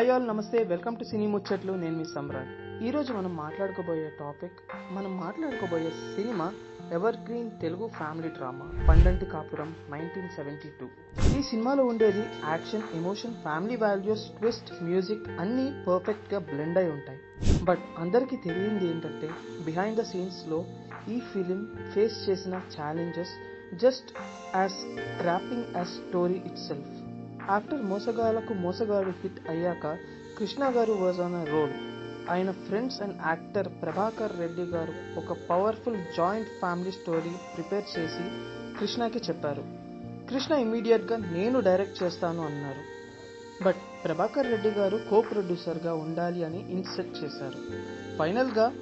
Hi all నమస్తే. Welcome to cine ముచ్చట్లు నేను మీ సమ్రాట్. ఈరోజు మనం మాట్లాడుకోబోయే టాపిక్ మనం మాట్లాడుకోబోయే cinema ever green Telugu family drama Pandanti Kapuram nineteen seventy two ఈ సినిమాలో ఉండేది action emotion family values twist music అన్నీ పర్ఫెక్ట్గా బ్లెండ్ అయి ఉంటాయి. బట్ అందరికీ తెలియంది ఏంటంటే బిహైండ్ ద సీన్స్లో ఈ ఫిలిం ఫేస్ చేసిన challenges just as cropping as story itself actor మోసగాళ్ళకు మోసగాడు హిట్ అయ్యాక Krishna garu was on a role ఆయన friends and actor Prabhakar Reddy garu ఒక powerful joint family story prepare చేసి కృష్ణకి చెప్పారు. కృష్ణ ఇమీడియట్గా నేను డైరెక్ట్ చేస్తాను అన్నారు. బట్ ప్రభాకర్ రెడ్డి గారు కో ప్రొడ్యూసర్గా ఉండాలి అని ఇన్సెట్ చేశారు. ఫైనల్గా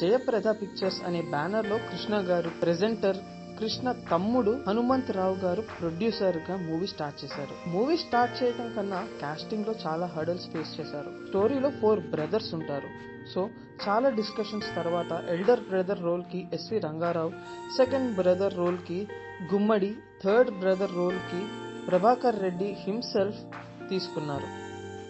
జయప్రద పిక్చర్స్ అనే బ్యానర్లో కృష్ణ గారు ప్రెజెంటర్ కృష్ణ తమ్ముడు హనుమంత్ రావు గారు ప్రొడ్యూసర్గా మూవీ స్టార్ట్ చేశారు. మూవీ స్టార్ట్ చేయడం కన్నా కాస్టింగ్లో చాలా హర్డల్స్ ఫేస్ చేశారు. స్టోరీలో ఫోర్ బ్రదర్స్ ఉంటారు. సో చాలా డిస్కషన్స్ తర్వాత ఎల్డర్ బ్రదర్ రోల్కి ఎస్వి రంగారావు సెకండ్ బ్రదర్ రోల్కి గుమ్మడి థర్డ్ బ్రదర్ రోల్కి ప్రభాకర్ రెడ్డి హిమ్సెల్ఫ్ తీసుకున్నారు.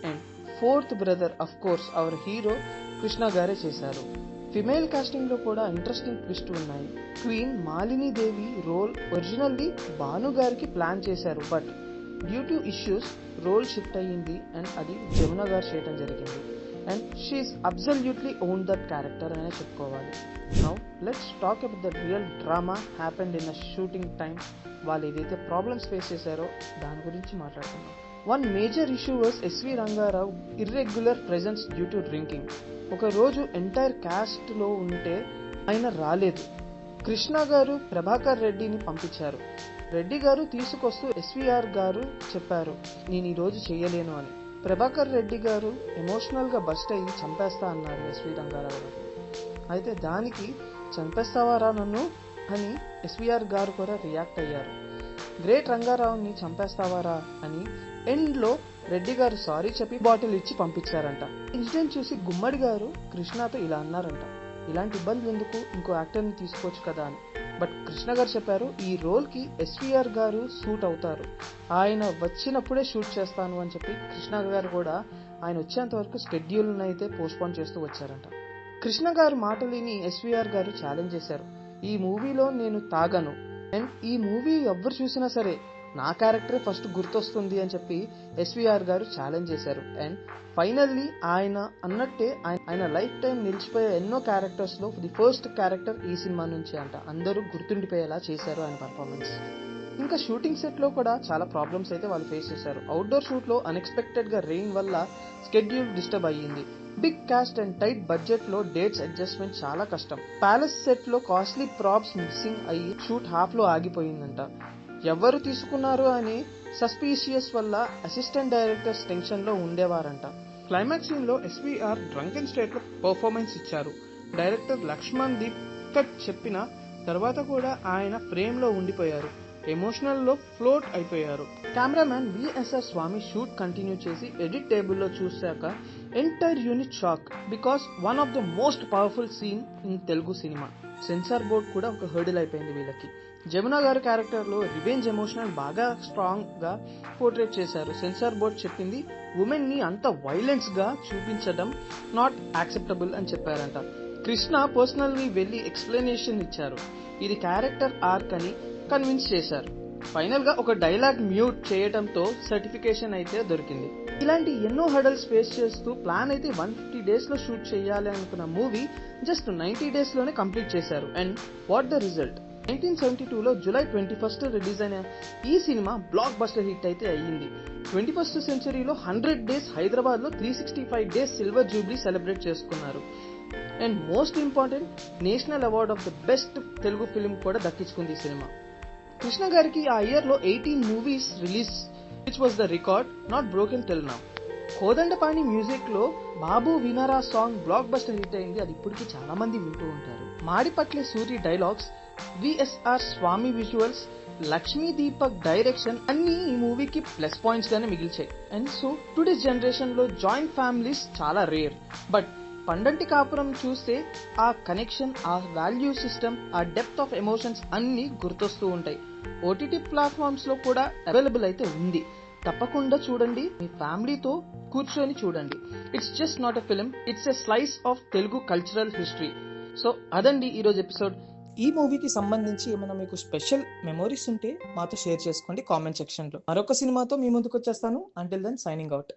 And fourth brother of course our hero Krishna గారే చేశారు. ఫిమేల్ కాస్టింగ్లో కూడా ఇంట్రెస్టింగ్ ట్విస్ట్ ఉన్నాయి. Queen Malini Devi role originally Bhanu గారికి ప్లాన్ చేశారు but due to issues role shift అయ్యింది అండ్ అది జమున గారు చేయడం జరిగింది. And she's absolutely own that character అనే చెప్పుకోవాలి. Now let's talk about the real drama happened in a shooting time వాళ్ళు ఏదైతే ప్రాబ్లమ్స్ ఫేస్ చేశారో దాని గురించి మాట్లాడుకుందాం. One major issue was S V Ranga Rao irregular presence due to drinking ఒకరోజు entire క్యాస్ట్లో ఉంటే ఆయన రాలేదు. కృష్ణ గారు ప్రభాకర్ రెడ్డిని పంపించారు. రెడ్డి గారు తీసుకొస్తూ ఎస్విఆర్ గారు చెప్పారు నేను ఈరోజు చేయలేను అని. ప్రభాకర్ రెడ్డి గారు ఎమోషనల్గా బస్ట్ అయ్యి చంపేస్తా అన్నారు ఎస్వి రంగారావు గారు. అయితే దానికి చంపేస్తావారా నన్ను అని ఎస్విఆర్ గారు కూడా రియాక్ట్ అయ్యారు. గ్రేట్ రంగారావుని చంపేస్తావారా అని ఎండ్లో రెడ్డి గారు సారీ చెప్పి బాటిల్ ఇచ్చి పంపించారంట. ఇన్సిడెంట్ చూసి గుమ్మడి గారు కృష్ణతో ఇలా అన్నారంట. ఇలాంటి ఇబ్బందులు ఎందుకు? ఇంకో యాక్టర్ని తీసుకోవచ్చు కదా అని. బట్ కృష్ణ గారు చెప్పారు ఈ రోల్కి ఎస్వీఆర్ ఎస్విఆర్ గారు సూట్ అవుతారు. ఆయన వచ్చినప్పుడే షూట్ చేస్తాను అని చెప్పి కృష్ణ గారు కూడా ఆయన వచ్చేంత వరకు షెడ్యూల్ని అయితే పోస్ట్పోన్ చేస్తూ వచ్చారంట. కృష్ణ గారు మాటలిని ఎస్విఆర్ గారు ఛాలెంజ్ చేశారు. ఈ మూవీలో నేను తాగను. అండ్ ఈ మూవీ ఎవరు చూసినా సరే నా క్యారెక్టరే ఫస్ట్ గుర్తొస్తుంది అని చెప్పి ఎస్విఆర్ గారు ఛాలెంజ్ చేశారు. అండ్ ఫైనల్లీ ఆయన అన్నట్టే ఆయన లైఫ్ టైం నిలిచిపోయే ఎన్నో క్యారెక్టర్స్లో ది ఫస్ట్ క్యారెక్టర్ ఈ సినిమా నుంచి అంట. అందరూ గుర్తుండిపోయేలా చేశారు ఆయన పర్ఫార్మెన్స్ ఇంకా షూటింగ్ సెట్లో కూడా చాలా ప్రాబ్లమ్స్ అయితే వాళ్ళు ఫేస్ చేశారు. అవుట్డోర్ షూట్లో అన్ఎక్స్పెక్టెడ్గా రెయిన్ వల్ల స్కెడ్యూల్ డిస్టర్బ్ అయ్యింది. బిగ్ కాస్ట్ అండ్ టైట్ బడ్జెట్లో డేట్స్ అడ్జస్ట్మెంట్ చాలా కష్టం. ప్యాలెస్ సెట్లో కాస్ట్లీ ప్రాప్స్ మిస్సింగ్ అయ్యి షూట్ హాఫ్లో ఆగిపోయిందంట. ఎవరు తీసుకున్నారు అని సస్పీషియస్ వల్ల అసిస్టెంట్ డైరెక్టర్స్ టెన్షన్లో ఉండేవారంట. క్లైమాక్స్ సీన్లో ఎస్వీఆర్ డ్రంకెన్ స్టేట్లో పర్ఫార్మెన్స్ ఇచ్చారు. డైరెక్టర్ లక్ష్మణ్ దీప్ కట్ చెప్పిన తర్వాత కూడా ఆయన ఫ్రేమ్లో ఉండిపోయారు. ఎమోషనల్లో ఫ్లోట్ అయిపోయారు. Cameraman V S R Swamy shoot continue చేసి ఎడిట్ టేబుల్లో చూశాక entire unit shock because one of the most powerful scene in Telugu cinema. Censor board కూడా ఒక హర్డిల్ అయిపోయింది వీళ్ళకి. జమున గారి క్యారెక్టర్లో రివెంజ్ ఎమోషనల్ బాగా స్ట్రాంగ్గా పోర్ట్రేట్ చేశారు. సెన్సార్ బోర్డ్ చెప్పింది ఉమెన్ని అంత వైలెన్స్గా చూపించడం నాట్ యాక్సెప్టబుల్ అని చెప్పారంట. కృష్ణ పర్సనల్ని వెళ్ళి ఎక్స్ప్లెనేషన్ ఇచ్చారు. ఇది క్యారెక్టర్ ఆర్క్ అని కన్విన్స్ చేశారు. ఫైనల్గా ఒక డైలాగ్ మ్యూట్ చేయడంతో సర్టిఫికేషన్ అయితే దొరికింది. ఇలాంటి ఎన్నో హడల్స్ ఫేస్ చేస్తూ ప్లాన్ అయితే వన్ ఫిఫ్టీ డేస్లో షూట్ చేయాలి అనుకున్న మూవీ జస్ట్ నైన్టీ డేస్లోనే కంప్లీట్ చేశారు. And what the result? Nineteen seventy టూలో జూలై ట్వంటీ ఫస్ట్ రిలీజ్ అయిన ఈ సినిమా బ్లాక్ బస్టర్ హిట్ అయితే అయ్యింది. ట్వంటీ ఫస్ట్ సెంచరీలో హండ్రెడ్ డేస్ హైదరాబాద్లో three sixty five days silver jubilee celebrate చేసుకున్నారు. And most important national award of the best Telugu film కూడా దక్కించుకుంది ఈ సినిమా. కృష్ణ గారికి ఆ ఇయర్లో eighteen movies release which was the record not broken till Kodandapani మ్యూజిక్లో Babu Vinara song blockbuster hit అయింది. అది ఇప్పటికీ చాలా మంది వింటూ ఉంటారు. Madipatla Suri dialogues V S R Swamy visuals Lakshmi Deepak direction అన్ని ఈ మూవీకి ప్లస్ పాయింట్స్ గానే మిగిల్చాయి. అండ్ సో టుడేస్ జనరేషన్లో జాయింట్ ఫ్యామిలీస్ చాలా రేర్ బట్ పండంటి కాపురం చూస్తే ఆ కనెక్షన్ ఆ వాల్యూ సిస్టమ్ ఆ డెప్త్ ఆఫ్ ఎమోషన్స్ అన్ని గుర్తొస్తూ ఉంటాయి. ఓటీటీ ప్లాట్ఫామ్స్లో కూడా అవైలబుల్ అయితే ఉంది. తప్పకుండా చూడండి మీ ఫ్యామిలీతో కూర్చొని చూడండి. It's just not a film it's a slice of Telugu cultural history so అదండి ఈరోజు ఎపిసోడ్ ఈ మూవీకి సంబంధించి ఏమైనా మీకు స్పెషల్ మెమోరీస్ ఉంటే మాతో షేర్ చేసుకోండి కామెంట్ సెక్షన్లో. మరొక సినిమాతో మీ ముందుకు వచ్చేస్తాను. Until then signing out